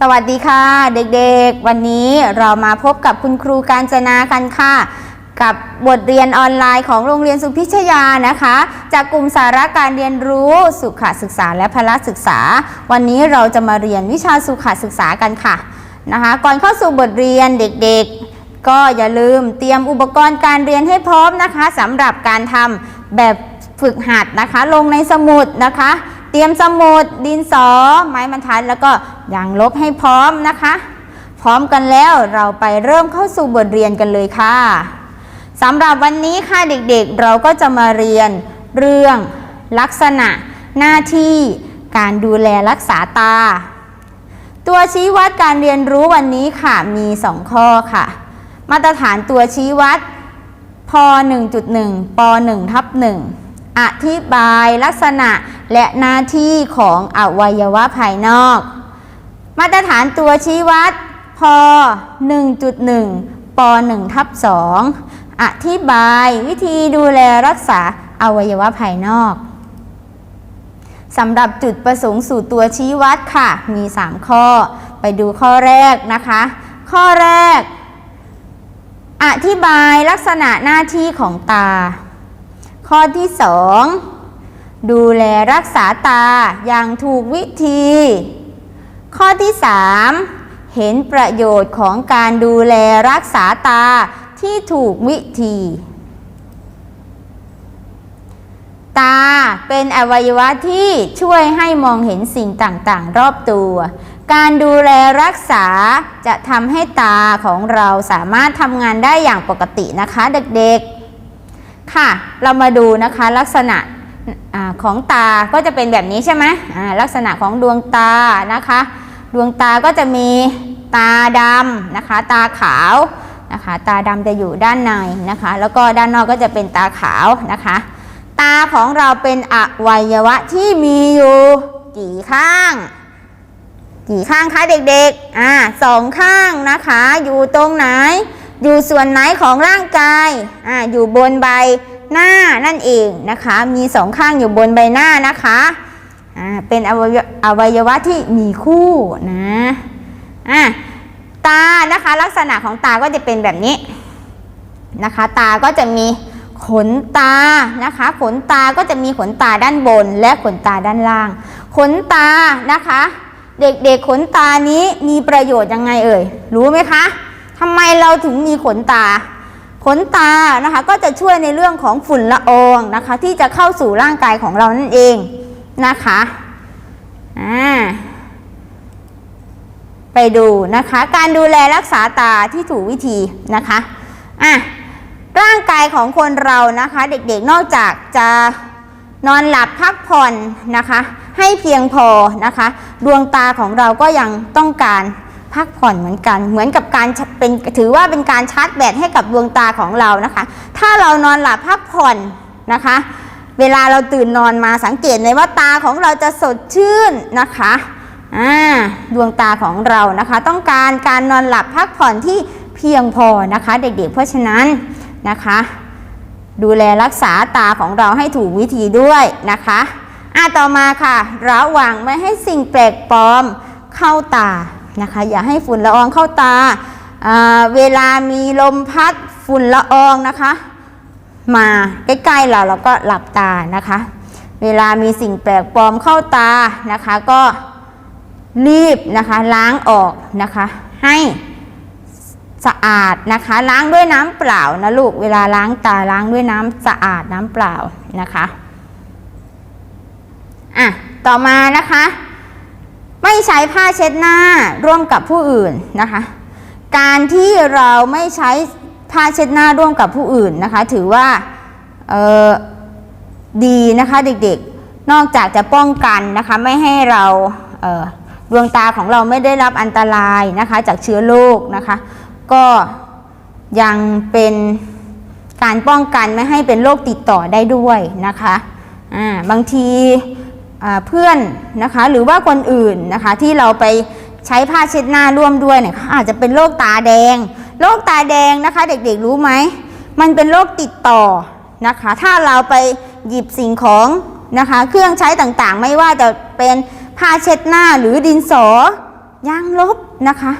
สวัสดีค่ะ เด็กๆ วันนี้เรามาพบกับคุณครูการจนากันค่ะ กับบทเรียนออนไลน์ของโรงเรียนสุพิชยานะคะ จากกลุ่มสาระการเรียนรู้สุขศึกษาและพละศึกษา วันนี้เราจะมาเรียนวิชาสุขศึกษากันค่ะนะคะ ก่อนเข้าสู่บทเรียนเด็กๆ ก็อย่าลืมเตรียมอุปกรณ์การเรียนให้พร้อมนะคะสำหรับการทำแบบฝึกหัดนะคะ ลงในสมุดนะคะ เตรียมสมุดดินสอ ไม้บรรทัดแล้วก็ยางลบให้พร้อมนะคะ พร้อมกันแล้วเราไปเริ่มเข้าสู่บทเรียนกันเลยค่ะสำหรับวันนี้ค่ะเด็กๆเราก็จะมาเรียนเรื่อง ลักษณะ หน้าที่ การดูแลรักษาตา ตัวชี้วัดการเรียนรู้วันนี้ค่ะมี 2 ข้อค่ะ มาตรฐานตัวชี้วัดพ 1.1 ป 1 ทับ1 อธิบายลักษณะและหน้าที่ของอวัยวะภายนอก มาตรฐานตัวชี้วัดพ1.1ป1ทับ2อธิบายวิธีดูแลรักษาอวัยวะภายนอกสำหรับจุดประสงค์สู่ตัวชี้วัดค่ะ มี 3 ข้อ ไปดูข้อแรกนะคะ ข้อแรก อธิบายลักษณะหน้าที่ของตา ข้อที่ 2 ดูแลรักษาตาอย่างถูกวิธี ข้อที่ 3 เห็นประโยชน์ของการดูแลรักษาตาที่ถูกวิธี ตาเป็นอวัยวะที่ช่วยให้มองเห็นสิ่งต่างๆ รอบตัว การดูแลรักษาจะทำให้ตาของเราสามารถทำงานได้อย่างปกตินะคะเด็กๆ ค่ะ เรามาดูนะคะลักษณะอของตาก็จะเป็นแบบนี้ใช่ไหมลักษณะของดวงตานะคะ ดวงตาก็จะมีตาดำนะคะ ตาขาวนะคะ ตาดำจะอยู่ด้านในนะคะ แล้วก็ด้านนอกก็จะเป็นตาขาวนะคะ ตาของเราเป็นอวัยวะที่มีอยู่กี่ข้าง กี่ข้างคะเด็กๆอ่าสองข้างนะคะ อยู่ตรงไหน อยู่ส่วนไหนของร่างกายอ่าอยู่บนใบหน้านั่นเองนะคะ มีสองข้างอยู่บนใบหน้านะคะอ่าเป็นอวัยวะอวัยวะที่มีคู่นะอ่าตานะคะลักษณะของตาก็จะเป็นแบบนี้นะคะ ตาก็จะมีขนตานะคะ ขนตาก็จะมีขนตาด้านบน และขนตาด้านล่าง ขนตานะคะ เด็กๆขนตานี้มีประโยชน์ยังไงเอ่ยรู้ไหมคะ ทำไมเราถึงมีขนตา ขนตานะคะก็จะช่วยในเรื่องของฝุ่นละอองนะคะ ที่จะเข้าสู่ร่างกายของเรานั่นเองนะคะอ่าไปดูนะคะ การดูแลรักษาตาที่ถูกวิธีนะคะอะร่างกายของคนเรานะคะ เด็กๆนอกจากจะนอนหลับพักผ่อนนะคะ ให้เพียงพอนะคะ ดวงตาของเราก็ยังต้องการ พักผ่อนเหมือนกัน เหมือนกับการเป็นถือว่าเป็นการชาร์จแบตให้กับดวงตาของเรานะคะ ถ้าเรานอนหลับพักผ่อนนะคะ เวลาเราตื่นนอนมาสังเกตเลยว่าตาของเราจะสดชื่นนะคะดวงตาของเรานะคะ ต้องการการนอนหลับพักผ่อนที่เพียงพอนะคะ เด็กๆ เพราะฉะนั้นนะคะ ดูแลรักษาตาของเราให้ถูกวิธีด้วยนะคะอะต่อมาค่ะ ระวังไม่ให้สิ่งแปลกปลอมเข้าตา นะคะ อย่าให้ฝุ่นละอองเข้าตา เวลามีลมพัดฝุ่นละอองนะคะ มาใกล้ๆเราเราก็หลับตานะคะ เวลามีสิ่งแปลกปลอมเข้าตานะคะ ก็รีบนะคะล้างออกนะคะ ให้สะอาดนะคะ ล้างด้วยน้ำเปล่านะลูกเวลาล้างตาล้างด้วยน้ำสะอาดน้ำเปล่านะคะอะต่อมานะคะ ไม่ใช้ผ้าเช็ดหน้าร่วมกับผู้อื่นนะคะ การที่เราไม่ใช้ผ้าเช็ดหน้าร่วมกับผู้อื่นนะคะ ถือว่าดีนะคะเด็กๆ นอกจากจะป้องกันนะคะไม่ให้เราเดวงตาของเราไม่ได้รับอันตรายนะคะจากเชื้อโรคนะคะ ก็ยังเป็นการป้องกันไม่ให้เป็นโรคติดต่อได้ด้วยนะคะ บางที เพื่อนนะคะหรือว่าคนอื่นนะคะที่เราไปใช้ผ้าเช็ดหน้าร่วมด้วยเนี่ยอาจจะเป็นโรคตาแดงโรคตาแดงนะคะ เด็กๆรู้ไหมมันเป็นโรคติดต่อนะคะ ถ้าเราไปหยิบสิ่งของนะคะ เครื่องใช้ต่างๆ ไม่ว่าจะเป็นผ้าเช็ดหน้าหรือดินสอยางลบนะคะ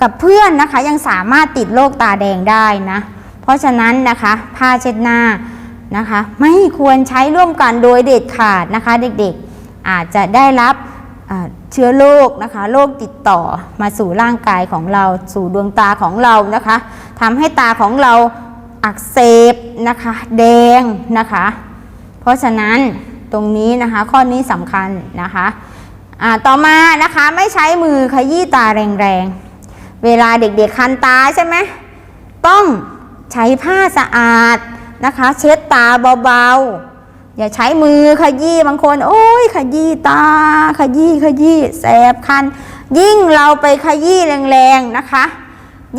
กับเพื่อนนะคะยังสามารถติดโรคตาแดงได้นะ เพราะฉะนั้นนะคะ ผ้าเช็ดหน้า นะคะ ไม่ควรใช้ร่วมกันโดยเด็ดขาดนะคะ เด็กๆอาจจะได้รับเชื้อโรคนะคะโรคติดต่อมาสู่ร่างกายของเราสู่ดวงตาของเรานะคะทำให้ตาของเราอักเสบนะคะแดงนะคะ เพราะฉะนั้นตรงนี้นะคะข้อนี้สำคัญนะคะต่อมานะคะไม่ใช้มือขยี้ตาแรงๆ เวลาเด็กๆคันตาใช่ไหมต้องใช้ผ้าสะอาด นะคะ เช็ดตาเบาๆ อย่าใช้มือขยี้บางคน โอ้ยขยี้ตา ขยี้ขยี้แสบคัน ยิ่งเราไปขยี้แรงๆนะคะ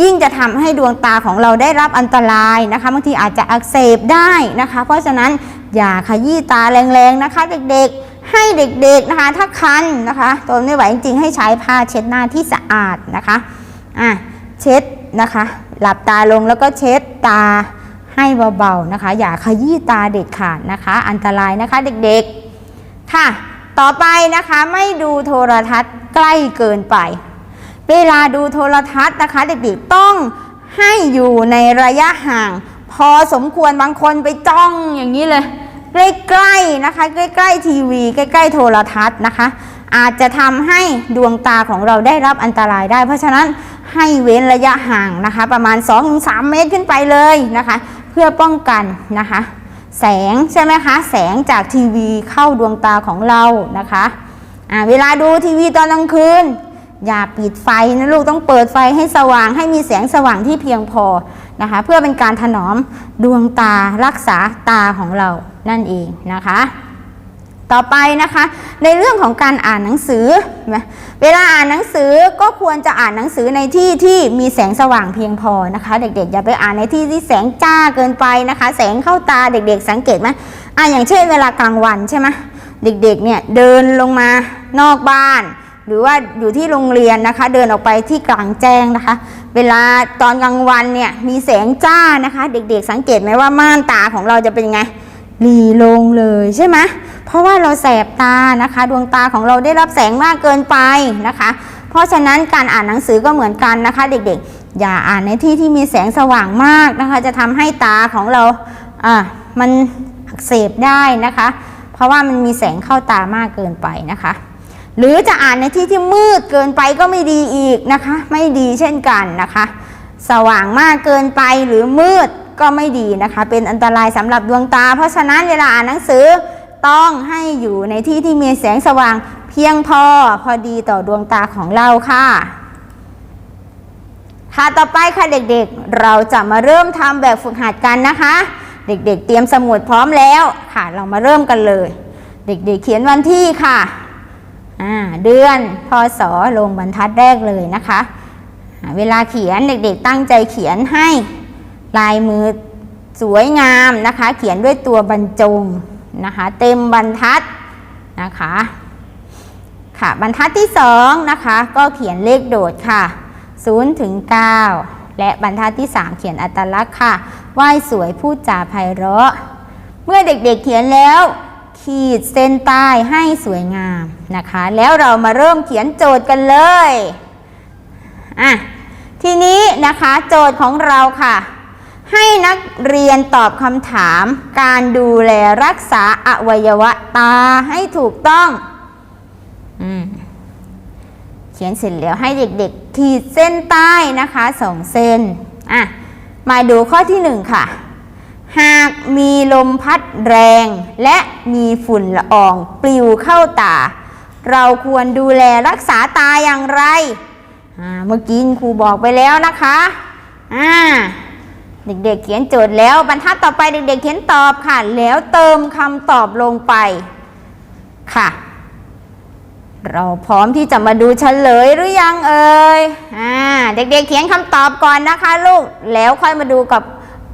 ยิ่งจะทำให้ดวงตาของเราได้รับอันตรายนะคะบางทีอาจจะอักเสบได้นะคะ เพราะฉะนั้นอย่าขยี้ตาแรงๆนะคะเด็กๆให้เด็กๆนะคะ ถ้าคันนะคะทนไม่ไหวจริงๆให้ใช้ผ้าเช็ดหน้าที่สะอาดนะคะอะเช็ดนะคะ หลับตาลงแล้วก็เช็ดตา ให้เบาๆนะคะ อย่าขยี้ตาเด็ดขาดนะคะ อันตรายนะคะเด็กๆ ค่ะ ต่อไปนะคะไม่ดูโทรทัศน์ใกล้เกินไป เวลาดูโทรทัศน์นะคะ เด็กๆต้องให้อยู่ในระยะห่าง พอสมควรบางคนไปจ้องอย่างนี้เลยใกล้ๆนะคะ ใกล้ๆทีวี ใกล้ๆโทรทัศน์นะคะ อาจจะทำให้ดวงตาของเราได้รับอันตรายได้ เพราะฉะนั้นให้เว้นระยะห่างนะคะ ประมาณ 2-3 เมตรขึ้นไปเลยนะคะ เพื่อป้องกันนะคะ แสงใช่ไหมคะ แสงจากทีวีเข้าดวงตาของเรานะคะเวลาดูทีวีตอนกลางคืน อย่าปิดไฟนะลูกต้องเปิดไฟให้สว่างให้มีแสงสว่างที่เพียงพอนะคะ เพื่อเป็นการถนอมดวงตารักษาตาของเรานั่นเองนะคะ ต่อไปนะคะ ในเรื่องของการอ่านหนังสือ เวลาอ่านหนังสือก็ควรจะอ่านหนังสือในที่ที่มีแสงสว่างเพียงพอนะคะ เด็กๆ อย่าไปอ่านในที่ที่แสงจ้าเกินไปนะคะ แสงเข้าตาเด็กๆ สังเกตไหมอ่าอย่างเช่นเวลากลางวันใช่ไหมเด็กๆเนี่ยเดินลงมานอกบ้าน หรือว่าอยู่ที่โรงเรียนนะคะ เดินออกไปที่กลางแจ้งนะคะ เวลาตอนกลางวันเนี่ยมีแสงจ้านะคะ เด็กๆ สังเกตไหมว่าม่านตาของเราจะเป็นไง หลีลงเลยใช่ไหมเพราะว่าเราแสบตานะคะ ดวงตาของเราได้รับแสงมากเกินไปนะคะ เพราะฉะนั้นการอ่านหนังสือก็เหมือนกันนะคะ เด็กๆ อย่าอ่านในที่ที่มีแสงสว่างมากนะคะ จะทำให้ตาของเราอะมันอักเสบได้นะคะ เพราะว่ามันมีแสงเข้าตามากเกินไปนะคะ หรือจะอ่านในที่ที่มืดเกินไปก็ไม่ดีอีกนะคะ ไม่ดีเช่นกันนะคะ สว่างมากเกินไปหรือมืด ก็ไม่ดีนะคะ เป็นอันตรายสำหรับดวงตา เพราะฉะนั้นเวลาอ่านหนังสือต้องให้อยู่ในที่ที่มีแสงสว่างเพียงพอพอดีต่อดวงตาของเราค่ะ ค่ะต่อไปค่ะเด็กๆ เราจะมาเริ่มทำแบบฝึกหัดกันนะคะ เด็กๆ เตรียมสมุดพร้อมแล้วค่ะ เรามาเริ่มกันเลย เด็กๆ เขียนวันที่ค่ะอ่าเดือนพศลงบรรทัดแรกเลยนะคะ เวลาเขียนเด็กๆ ตั้งใจเขียนให้ ลายมือสวยงามนะคะ เขียนด้วยตัวบรรจงนะคะ เต็มบรรทัดนะคะค่ะบรรทัดที่2นะคะก็เขียนเลขโดดค่ะ0ถึง9และบรรทัดที่ 3 เขียนอัตลักษณ์ค่ะไหว้สวยพูดจาไพเราะ เมื่อเด็กๆเขียนแล้ว ขีดเส้นใต้ให้สวยงามนะคะ แล้วเรามาเริ่มเขียนโจทย์กันเลยอะทีนี้นะคะโจทย์ของเราค่ะ ให้นักเรียนตอบคำถาม การดูแลรักษาอวัยวะตาให้ถูกต้องอืมเขียนเสร็จแล้วให้เด็กๆ ขีดเส้นใต้นะคะสองเส้นอะมาดูข้อที่หนึ่งค่ะ หากมีลมพัดแรง และมีฝุ่นละอองปลิวเข้าตา เราควรดูแลรักษาตาอย่างไรอ่าเมื่อกี้ครูบอกไปแล้วนะคะ อ่า เด็กๆเขียนโจทย์แล้วบรรทัดต่อไปเด็กๆเขียนตอบค่ะ แล้วเติมคำตอบลงไปค่ะ เราพร้อมที่จะมาดูเฉลยหรือยังเอ่ยอ่าเด็กๆเขียนคำตอบก่อนนะคะลูกแล้วค่อยมาดูกับ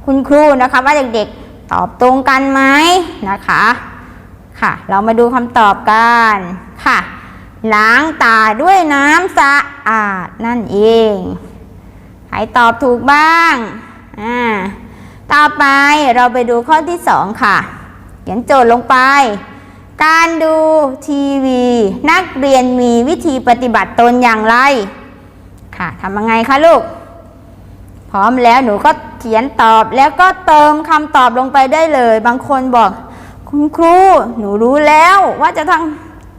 คุณครูนะคะว่าเด็กๆตอบตรงกันไหมนะคะค่ะ เรามาดูคำตอบกันค่ะ ล้างตาด้วยน้ำสะอาดนั่นเอง ใครตอบถูกบ้าง อ่าต่อไปเราไปดูข้อที่สองค่ะ เขียนโจทย์ลงไป การดูทีวี นักเรียนมีวิธีปฏิบัติตนอย่างไร ค่ะทำยังไงคะลูก พร้อมแล้วหนูก็เขียนตอบแล้วก็เติมคำตอบลงไปได้เลย บางคนบอก คุณครู หนูรู้แล้วว่าจะต้อง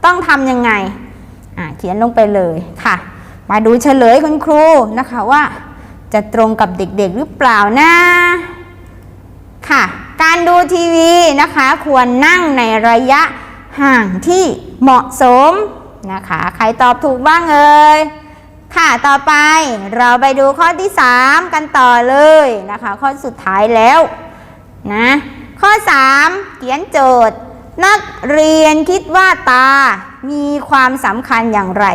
ต้องทำยังไง อ่าเขียนลงไปเลยค่ะ มาดูเฉลยคุณครูนะคะว่า จะตรงกับเด็กๆหรือเปล่านะค่ะ การดูทีวีนะคะ ควรนั่งในระยะห่างที่เหมาะสมนะคะ ใครตอบถูกบ้างเอ่ยค่ะต่อไปเราไปดูข้อที่ 3 กันต่อเลยนะคะ ข้อสุดท้ายแล้วนะข้อ 3 เขียนโจทย์ นักเรียนคิดว่าตามีความสำคัญอย่างไร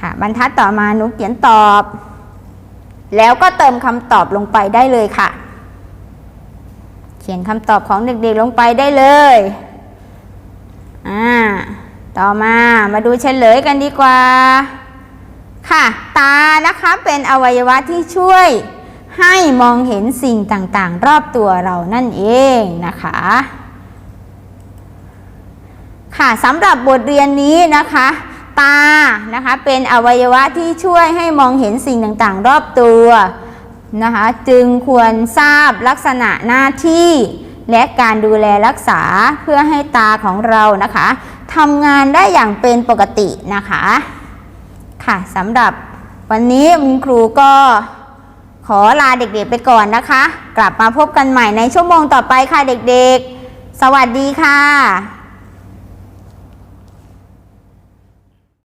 ค่ะบรรทัดต่อมาหนูเขียนตอบ แล้วก็เติมคำตอบลงไปได้เลยค่ะ เขียนคำตอบของเด็กๆลงไปได้เลยอ่าต่อมามาดูเฉลยกันดีกว่า ค่ะ ตานะคะเป็นอวัยวะที่ช่วยให้มองเห็นสิ่งต่างๆ รอบตัวเรานั่นเองนะคะ ค่ะสำหรับบทเรียนนี้นะคะ ตานะคะเป็นอวัยวะที่ช่วยให้มองเห็นสิ่งต่างๆ รอบตัวนะคะจึงควรทราบลักษณะหน้าที่ และการดูแลรักษาเพื่อให้ตาของเรานะคะทำงานได้อย่างเป็นปกตินะคะค่ะสำหรับวันนี้คุณครูก็ขอลาเด็กๆไปก่อนนะคะ กลับมาพบกันใหม่ในชั่วโมงต่อไปค่ะเด็กๆ สวัสดีค่ะ